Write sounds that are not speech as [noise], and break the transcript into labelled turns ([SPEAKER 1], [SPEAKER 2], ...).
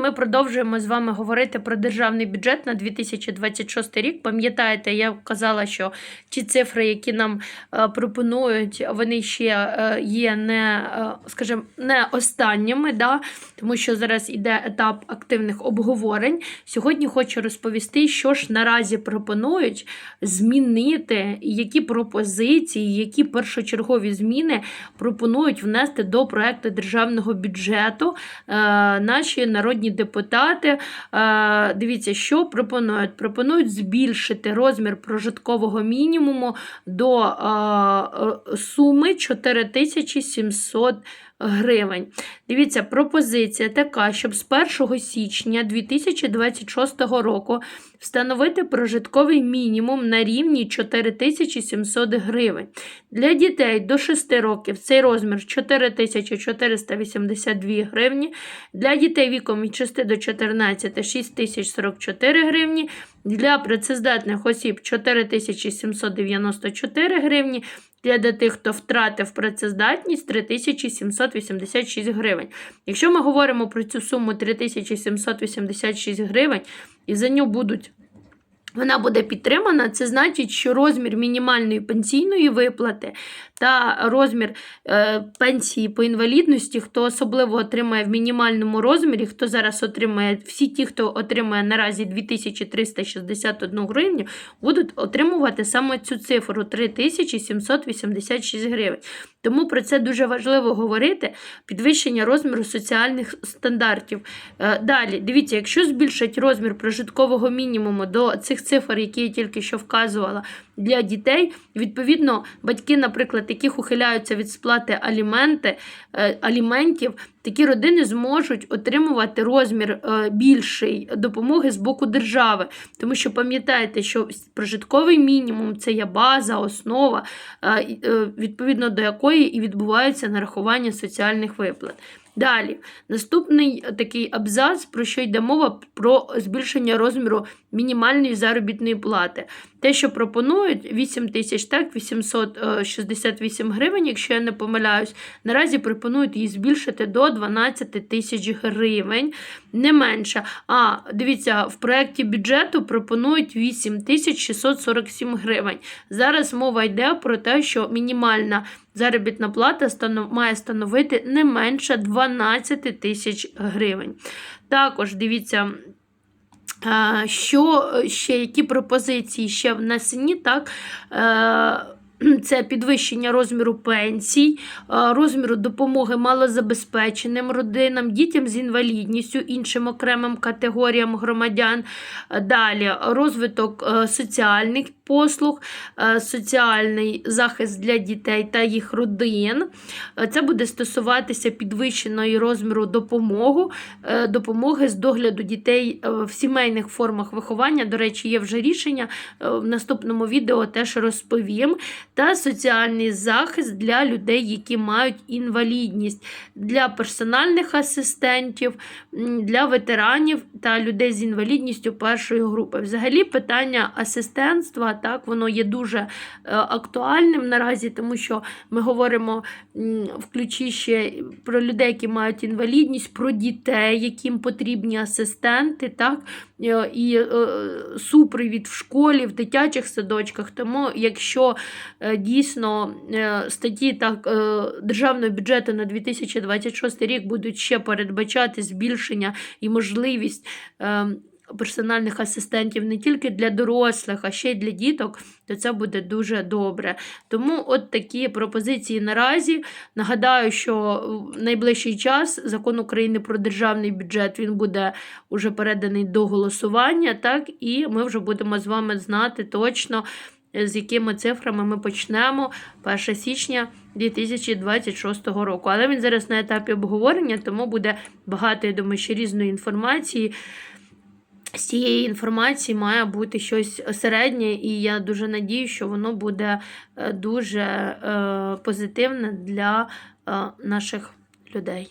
[SPEAKER 1] ми продовжуємо з вами говорити про державний бюджет на 2026 рік. Пам'ятаєте, я казала, що ті цифри, які нам е, пропонують, вони ще е, є не, е, скажімо, не останніми, да? тому що зараз іде етап активних обговорень. Сьогодні хочу розповісти, що ж наразі пропонують змінити, які пропозиції, які першочергові зміни пропонують внести до проекту державного бюджету наші народні депутати. Е, дивіться, що пропонують? Пропонують збільшити розмір прожиткового мінімуму до е, е, суми 4700 гривень. Дивіться, пропозиція така, щоб з 1 січня 2026 року встановити прожитковий мінімум на рівні 4700 гривень. Для дітей до 6 років цей розмір 4482 гривні. Для дітей віком від 6 до 14 6044 гривні. Для працездатних осіб 4794 гривні. Для тих, хто втратив працездатність 3786 гривень. Якщо ми говоримо про цю суму 3786 гривень, і за ню будуть. Вона буде підтримана, це значить, що розмір мінімальної пенсійної виплати та розмір е, пенсії по інвалідності, хто особливо отримає в мінімальному розмірі, хто зараз отримає, всі ті, хто отримує наразі 2361 гривню, будуть отримувати саме цю цифру 3786 гривень. Тому про це дуже важливо говорити: підвищення розміру соціальних стандартів. Е, далі, дивіться, якщо збільшать розмір прожиткового мінімуму до цих цифр, які я тільки що вказувала, для дітей, відповідно, батьки, наприклад, яких ухиляються від сплати аліменти, е, аліментів, такі родини зможуть отримувати розмір е, більший допомоги з боку держави. Тому що пам'ятайте, що прожитковий мінімум це є база, основа, е, відповідно до якої і відбувається нарахування соціальних виплат. Далі, наступний такий абзац, про що йде мова про збільшення розміру мінімальної заробітної плати. Те, що пропонують 8 тисяч, так, 868 гривень, якщо я не помиляюсь, наразі пропонують її збільшити до 12 тисяч гривень, не менше. А, дивіться, в проєкті бюджету пропонують 8 тисяч 647 гривень. Зараз мова йде про те, що мінімальна заробітна плата має становити не менше 12 тисяч гривень. Також дивіться. Що ще, які пропозиції ще внесені, так? [clears throat] Це підвищення розміру пенсій, розміру допомоги малозабезпеченим родинам, дітям з інвалідністю, іншим окремим категоріям громадян. Далі розвиток соціальних послуг, соціальний захист для дітей та їх родин. Це буде стосуватися підвищеної розміру допомоги, допомоги з догляду дітей в сімейних формах виховання. До речі, є вже рішення. В наступному відео теж розповім та соціальний захист для людей, які мають інвалідність, для персональних асистентів, для ветеранів та людей з інвалідністю першої групи. Взагалі, питання асистентства так, воно є дуже е, актуальним наразі, тому що ми говоримо в ключі ще про людей, які мають інвалідність, про дітей, яким потрібні асистенти, так, е, і е, супровід в школі, в дитячих садочках. Тому, якщо дійсно статті так, державного бюджету на 2026 рік будуть ще передбачати збільшення і можливість персональних асистентів не тільки для дорослих, а ще й для діток, то це буде дуже добре. Тому от такі пропозиції наразі. Нагадаю, що в найближчий час закон України про державний бюджет він буде уже переданий до голосування, так, і ми вже будемо з вами знати точно. З якими цифрами ми почнемо 1 січня 2026 року. Але він зараз на етапі обговорення, тому буде багато, я думаю, ще різної інформації з цієї інформації має бути щось середнє, і я дуже надію, що воно буде е, дуже е, позитивне для е, наших людей.